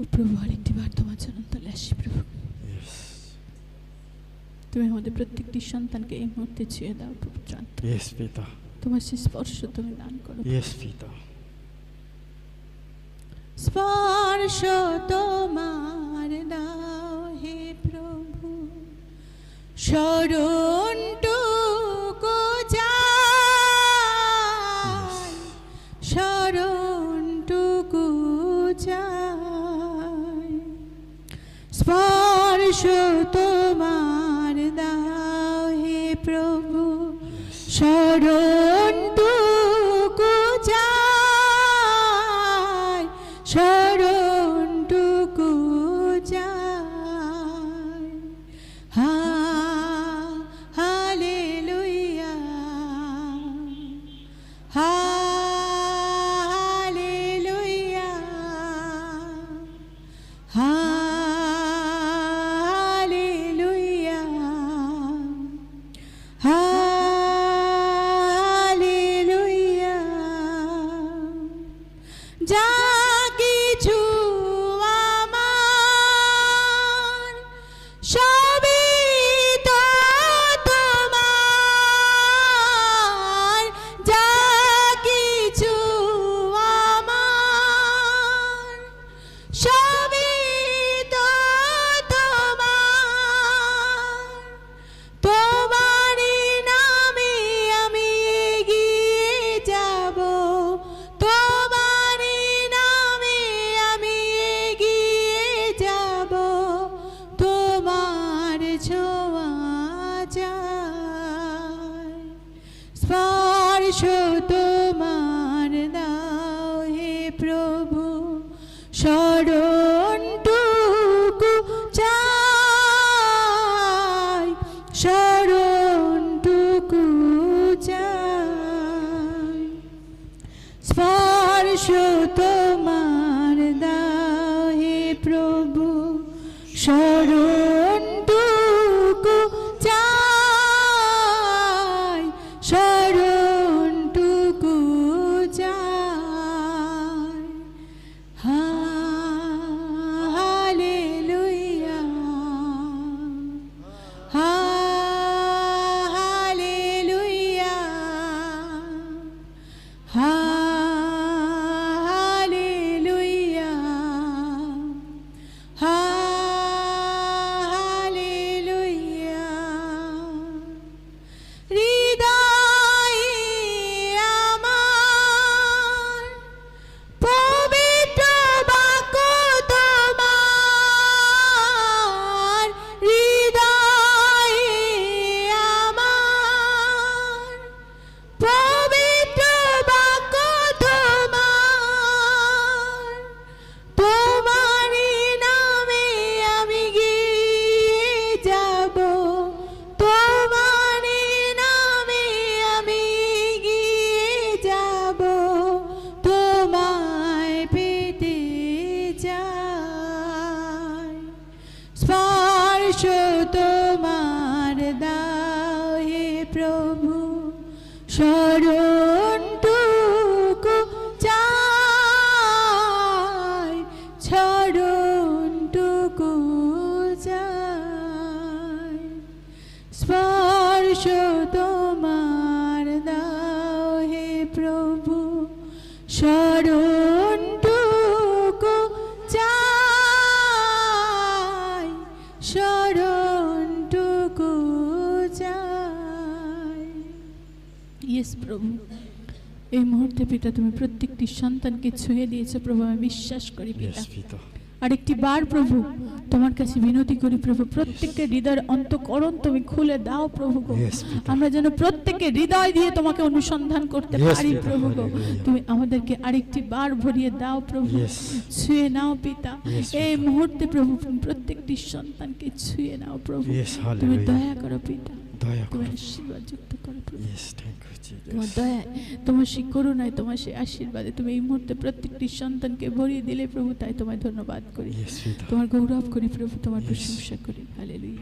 ও প্রভু তোমার চরণ তলে আসি প্রভু। তুমি আমাদের প্রত্যেকটি সন্তানকে এই মুহূর্তে ছুঁয়ে দাও প্রভু তোমার সে স্পর্শ তুমি দান করো. স্পর্শ তোমার দাও হে প্রভু। শরণটুকু চাই। শরণটুকু চাই। স্পর্শ তোমার দাও হে প্রভু। শরণটুকু চাই শরণটুকু চাই। হা হালে লুইয়া হালেলুয়া যা ছোঁয়া চাই স্পর্শ তোমার দাও হে প্রভু শরণটুকু চাই শরণটুকু চাই। স্পর্শ তোমার দাও হে প্রভু শরণটুকু প্রভু শরণটুকু চাই শরণটুকু চাই। স্পর্শ তোমার দাও হে প্রভু শরণটুকু ইয়েস প্রভু। এই মুহূর্তে পিতা তুমি প্রত্যেকটি সন্তানকে ছুঁয়ে দিয়েছ প্রভু আমি বিশ্বাস করি পিতা। আরেকটি বার প্রভু তোমার কাছে বিনতি করি প্রভু প্রত্যেকের হৃদয়ের অন্তকরণ তুমি খুলে দাও প্রভু গো। আমরা যেন প্রত্যেকে হৃদয় দিয়ে তোমাকে অনুসন্ধান করতে পারি প্রভু গো। তুমি আমাদেরকে আরেকটি বার ভরিয়ে দাও প্রভু। ছুঁয়ে নাও পিতা। এই মুহূর্তে প্রভু প্রত্যেকটি সন্তানকে ছুঁয়ে নাও প্রভু। তুমি দয়া করো পিতা। দয়া তুমি আশীর্বাদ যুক্ত করো তোমার দয়া তোমার সেই করুণায় তোমার সেই আশীর্বাদে তুমি এই মুহূর্তে প্রত্যেকটি সন্তানকে ভরিয়ে দিলে প্রভু তাই তোমায় ধন্যবাদ করি। তোমার গৌরব করি প্রভু তোমার প্রশংসা করি। হালেলুয়া